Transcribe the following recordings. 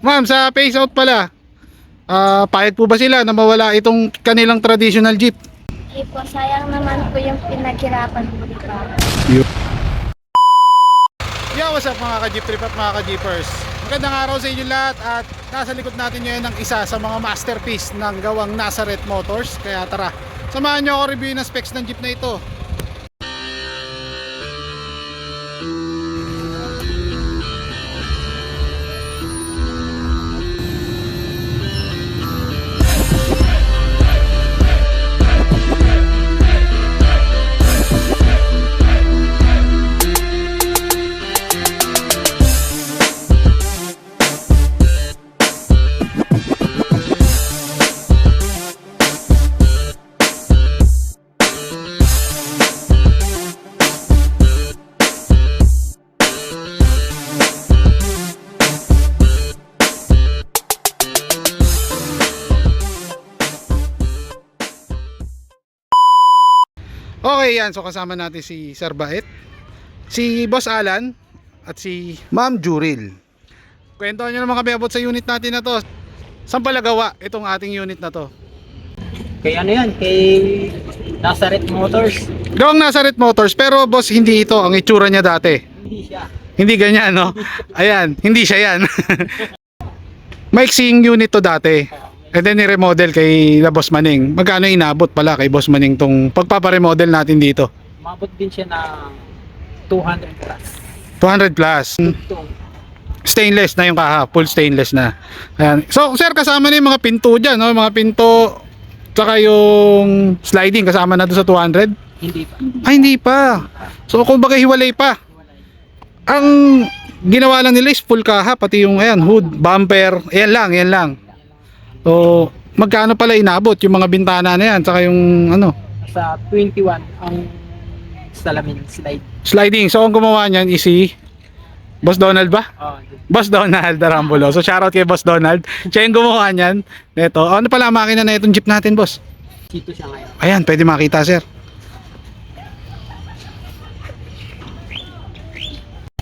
Ma'am, sa phase out pala. Ah, payag po ba sila na mawala itong kanilang traditional jeep? Hindi po, sayang naman po yung pinaghirapan po ni Papa. Yo, what's up mga ka-jeep trip at mga ka-jeepers? Magandang araw sa inyo lahat at nasa likod natin ngayon ang isa sa mga masterpiece ng gawang Nazareth Motors. Kaya tara, samahan nyo ako review ng specs ng jeep na ito. Okay yan, so kasama natin si Sir Bait, si Boss Alan, at si Ma'am Juril. Kwento nyo naman kami about sa unit natin na to. Saan pala gawa itong ating unit na to? Kay ano yan? Kay Nazareth Motors. Gawang Nazareth Motors, pero boss, hindi ito ang itsura niya dati. Hindi siya. Hindi ganyan, no? Ayan, hindi siya yan. Maiksing unit to dati. And then ni-remodel kay la Boss Maning. Magkano inabot pala kay Boss Maning tong pagpaparemodel natin dito? Umabot din siya ng 200 plus. 200 plus. Stainless na yung kaha, full stainless na. Ayan. So, sir, kasama na yung mga pinto dyan, no? Mga pinto, tsaka yung sliding, kasama na doon sa 200? hindi pa. Ay, hindi pa. So, kumbaga hiwalay pa. Ang ginawa lang nila is full kaha, pati yung ayan, hood, bumper, ayan lang, ayan lang. So, magkano pala inabot yung mga bintana na yan, tsaka yung ano, Sa 21 ang salamin slide. sliding. So, ang gumawa niyan is si Boss Donald ba? Oh, Boss Donald Darambulo. So, shoutout kay Boss Donald. Siya yung gumawa niyan. Ito. Ano pala ang makina na itong jeep natin, boss? dito siya ngayon. Ayan, pwede makita, sir.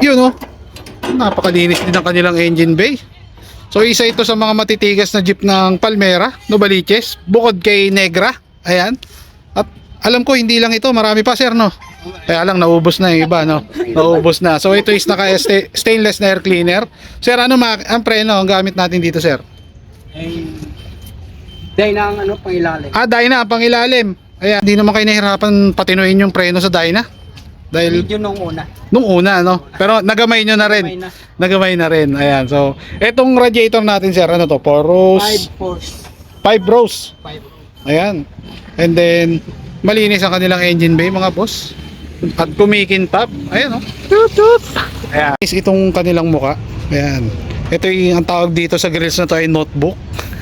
Yun, oh. Napakalinis din ang kanilang engine bay. So, isa ito sa mga matitigas na jeep ng Palmera, Novaliches, bukod kay Negra. Ayan. At alam ko, hindi lang ito. Marami pa, sir, no? Kaya lang, naubos na yung iba, no? Naubos na. So, ito is naka sta- stainless na air cleaner. Sir, ano ma ang preno ang gamit natin dito, sir? Ay, dahil na ang ano, pangilalim. Ah, Dyna, pang ilalim. Ayan, hindi naman kayo nahihirapan patinuin yung preno sa Dyna. Dahil Medyo nung una. nung una, no? Pero nagamay nyo na rin. May na Nagamay na rin. Ayan, so, etong radiator natin, sir, ano to? 4 rows, 5 force. 5 rows. 5 Ayan. And then, malinis ang kanilang engine bay, mga boss. At kumikintab. Ayan, oh. Toot, toot. Ayan. Is itong kanilang muka. Ayan. Ito yung ang tawag dito sa grills na to ay notebook.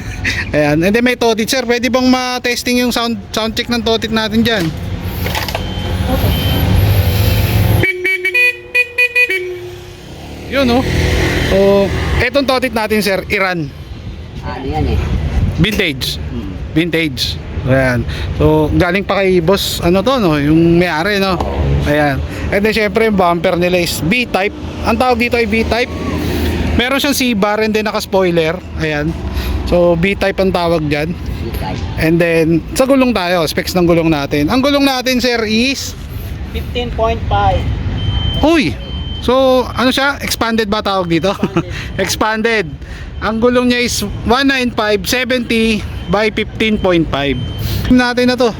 Ayan. And then may totit, sir. Pwede bang ma-testing yung sound, sound check ng totit natin dyan? Yun, oh. So, etong totit natin, sir, Iran. Ano yan eh? Vintage. Vintage. Ayan. So, galing pa kay boss, ano to, no? Yung may-ari, no? Ayan. And then, syempre, yung bumper nila is B-type. Ang tawag dito ay B-type. Meron siyang C-bar and then naka-spoiler. Ayan. So, B-type ang tawag dyan. And then, sa gulong tayo, specs ng gulong natin. Ang gulong natin, sir, is... 15.5. Uy! So, ano siya? Expanded ba tawag dito? Expanded. Ang gulong niya is 19570 by 15.5. Natin na to.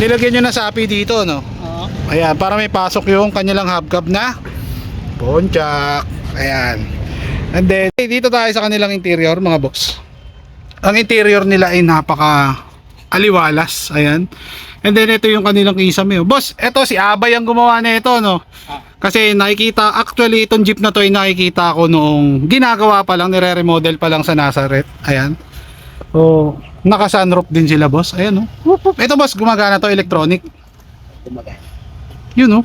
Nilagyan nyo na sa API dito, no? Oo. Ayan, para may pasok yung kanilang hubcap na ponchak. Ayan. And then, dito tayo sa kanilang interior, mga boss. Ang interior nila ay napaka aliwalas. Ayan. And then, ito yung kanilang kisame. oh. Boss, ito si Abay ang gumawa na ito, no? Ah. Kasi nakikita, actually itong jeep na to ay nakikita ko noong ginagawa pa lang, nire-remodel pa lang sa Nazareth. Ayan. So, naka-sunroof din sila, boss. Ayan, wup. Ito, boss, gumagana to electronic. Kumagana. Yun oh.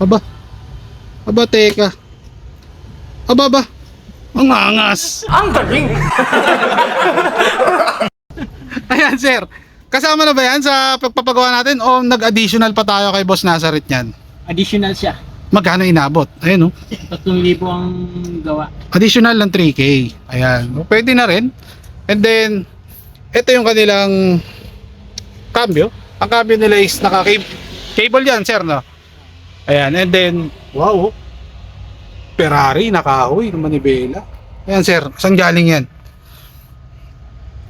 Aba. Aba, teka. Aba, ba. Ang angas. Ang galing. Ayan, sir. Kasama na ba yan sa pagpapagawa natin o nag-additional pa tayo kay Boss Nazareth yan? Additional siya. magkano inabot. Ayun oh. 3,000 ang gawa. Additional ng 3K. Ayan. Pwede na rin. And then, ito yung kanilang cambio. Ang cambio nila is naka cable yan, sir, no? Ayan. And then, wow. oh. Ferrari, nakahoy, ng manibela. Ayan, sir. Saan galing yan?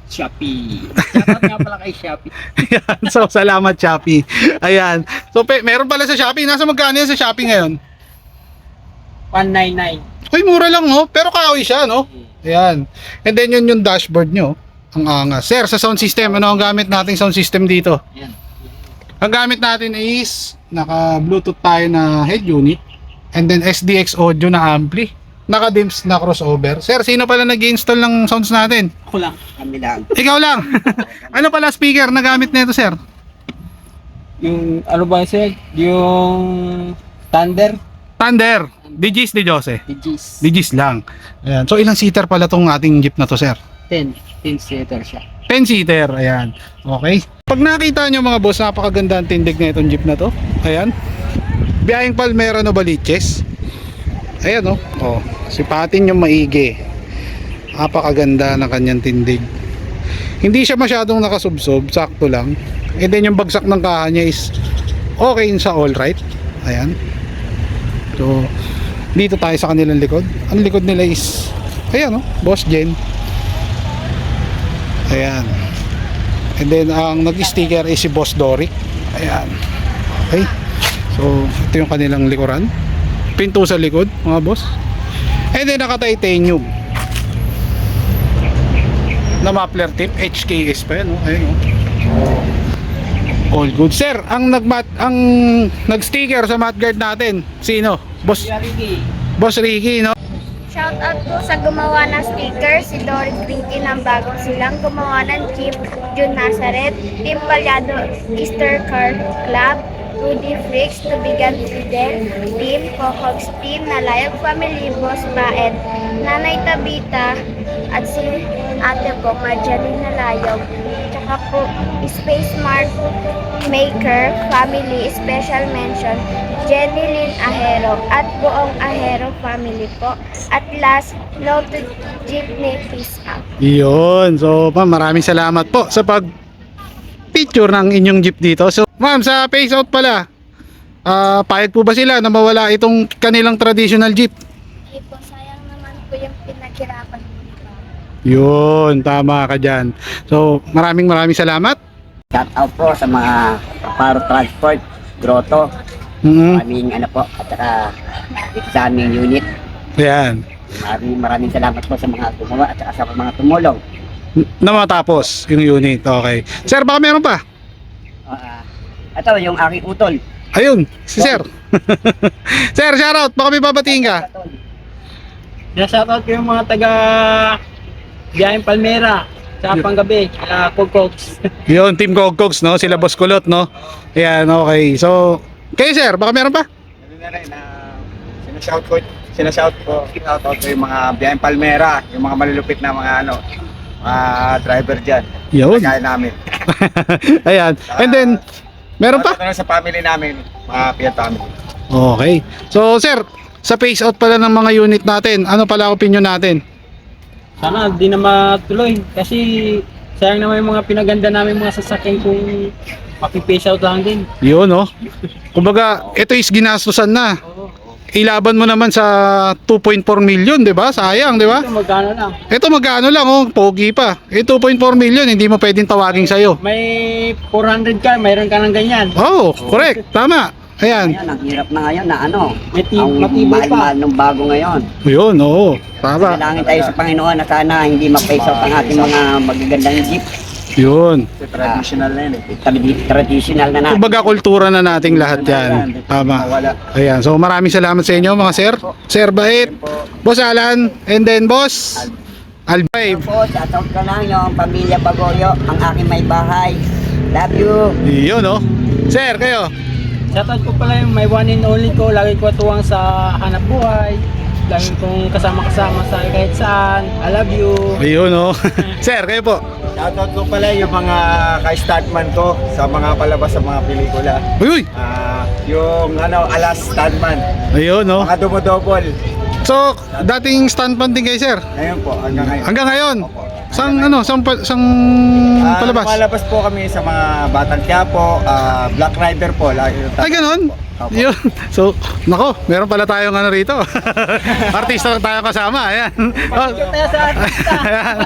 Shopee. Shoutout nga pala kay Shopee. Ayan. So, salamat, Shopee. Ayan. So, pe, meron pala sa Shopee. Nasa magkano yan sa Shopee ngayon? 199. Uy, mura lang, no? Pero kahoy siya, no? Ayan. And then, yun yung dashboard nyo. Ang angas. Sir, sa sound system, ano ang gamit nating sound system dito? Yan. Ang gamit natin is naka-bluetooth tayo na head unit and then SDX audio na ampli. Naka-DIMS na crossover. Sir, sino pala nag-install ng sounds natin? Ako lang. Kami lang. Ikaw lang. ano pala speaker na gamit nito, sir? Yung, ano ba sir? Yung Thunder. Thunder. Digis de Jose. DJs. Digis lang. Ayan. So ilang seater pala tong ating jeep na to, sir? 10. 10 seater siya. 10 seater. Ayan. Okay. Pag nakita nyo mga boss, napakaganda ang tindig na itong jeep na to. Ayan. Biyahing Palmera Novaliches. Ayan oh. Oh, sipatin yung maigi. Napakaganda ng kanyang tindig. Hindi siya masyadong nakasubsob, sakto lang. And then yung bagsak ng kaha niya is okay sa all right. Ayan. So, dito tayo sa kanilang likod. Ang likod nila is ayan oh, Boss Jen. Ayan. And then ang nag-sticker is si Boss Doric. Ayan. Okay. So, ito yung kanilang likuran. Pinto sa likod, mga boss. And then naka-titanium. Na muffler tip, HKS pa yan, oh. Ayun, oh. All good. Sir, ang nagmat ang nag-sticker sa mat guard natin, sino? Boss Yarigi. Boss Ricky, no? Shout out po sa gumawa ng sticker, si Doris Grinky ng bagong silang gumawa ng Jeep, June Nazareth, Team Palyado Easter Car Club, Rudy Freaks, Tubigan Fidel, Team Cohogs Team, Nalayag Family, Boss Baed, Nanay Tabita, at si ate po, Marjorie Nalayog, tsaka po Space Mart Maker Family Special Mention, Jenny Lynn Ahero at buong Ahero family po. At last, no to jeepney peace out. Yun. So, ma'am, maraming salamat po sa pag picture ng inyong jeep dito. So, ma'am, sa face out pala, ah payag po ba sila na mawala itong kanilang traditional jeep? Hindi po, sayang naman po yung pinaghirapan po. Yun, tama ka dyan. So, maraming maraming salamat. Shout out po sa mga Paro Transport, Grotto, Mhm. aming ano po, at saka sa aming unit. Ayan. Maraming maraming salamat po sa mga gumawa at saka sa mga tumulong. Na matapos yung unit. Okay. Sir, baka meron pa? Ah, ito yung aking utol. Ayun, si Sir. sir, shoutout. Baka may babatiin ka. Yeah, shoutout ko yung mga taga Biyaheng Palmera. Sa panggabi. Kaya Kugkogs. Yun, Team Goggogs, no? Sila Boss Kulot, no? Ayan, okay. So, kayo, Sir, baka meron pa? Ano na rin, na sinashout ko, sinashout ko, shout out ko yung mga biyayang Palmera, yung mga malulupit na mga ano, mga driver dyan. Yun. Kaya namin. Ayan. And then, meron pa? Sa family namin, mga Fiat family. Okay. So, sir, sa phase out pala ng mga unit natin, ano pala opinion natin? Sana di na matuloy. Kasi sayang naman yung mga pinaganda namin mga sasakyan kung mapipace out lang din. Yun, no? Kumbaga, ito is ginastusan na. Ilaban mo naman sa 2.4 million, di ba? Sayang, di ba? Ito magkano lang. Ito magkano lang, oh, pogi pa. Eh, 2.4 million, hindi mo pwedeng tawagin sa'yo. May 400 ka, mayroon ka ng ganyan. Oh, correct. Tama. Ayan. Ngayon, ang hirap na ngayon na ano, May ang matibay pa. mahal-mahal ng bago ngayon. Yun, oo. Tama. Kailangan tayo sa Panginoon na sana hindi out ang ating mga magagandang jeep. Yun. Traditional na yun eh. Tradi- Traditional na natin. Kumbaga, kultura na nating lahat yan. Tama. Ayan. So, maraming salamat sa inyo, mga sir. Sir Bait, Boss Alan, and then Boss Albay. po, shoutout ko lang yung pamilya Bagoyo, ang aking may bahay. Love you. Yun, no? Sir, kayo. Shoutout ko pala yung may one and only ko. Lagi ko tuwang sa hanap buhay. Lagi kong kasama-kasama sa kahit saan. I love you. Ayun, no? sir, kayo po. Shoutout ko pala yung mga ka-startman ko sa mga palabas sa mga pelikula. Uy, uy. Ah, yung ano, alas stuntman. Ayun, no? Mga dumodobol. So, dating stuntman din kayo, sir. Ngayon po, hanggang ngayon. Hanggang ngayon. Opo. Sang ano, sang, pa- sang Ah, palabas? lumalabas po kami sa mga Batang Quiapo, ah, Black Rider po. Lagi, Ay, ganun? Opo. Yun. So, nako, meron pala tayong ano rito. Artista lang tayo kasama. Ayan. Oh, Tayo sa artista. Ayan.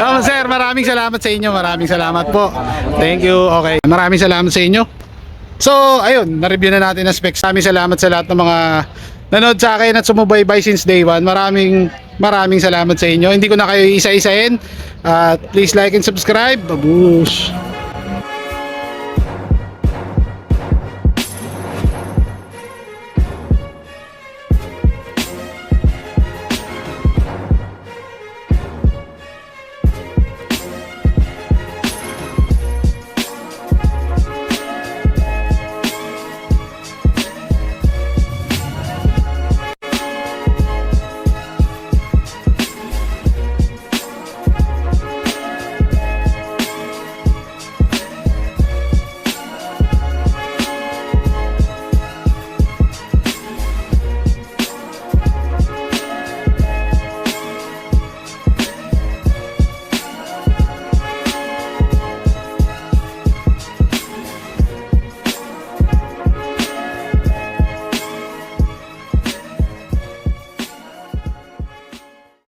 Oh, sir, maraming salamat sa inyo. Maraming salamat po. Thank you. Okay. Maraming salamat sa inyo. So, ayun, na-review na natin ang specs. Maraming salamat sa lahat ng mga nanood sa akin at sumubaybay since day one. Maraming maraming salamat sa inyo. Hindi ko na kayo isa-isahin. At please like and subscribe. Babush.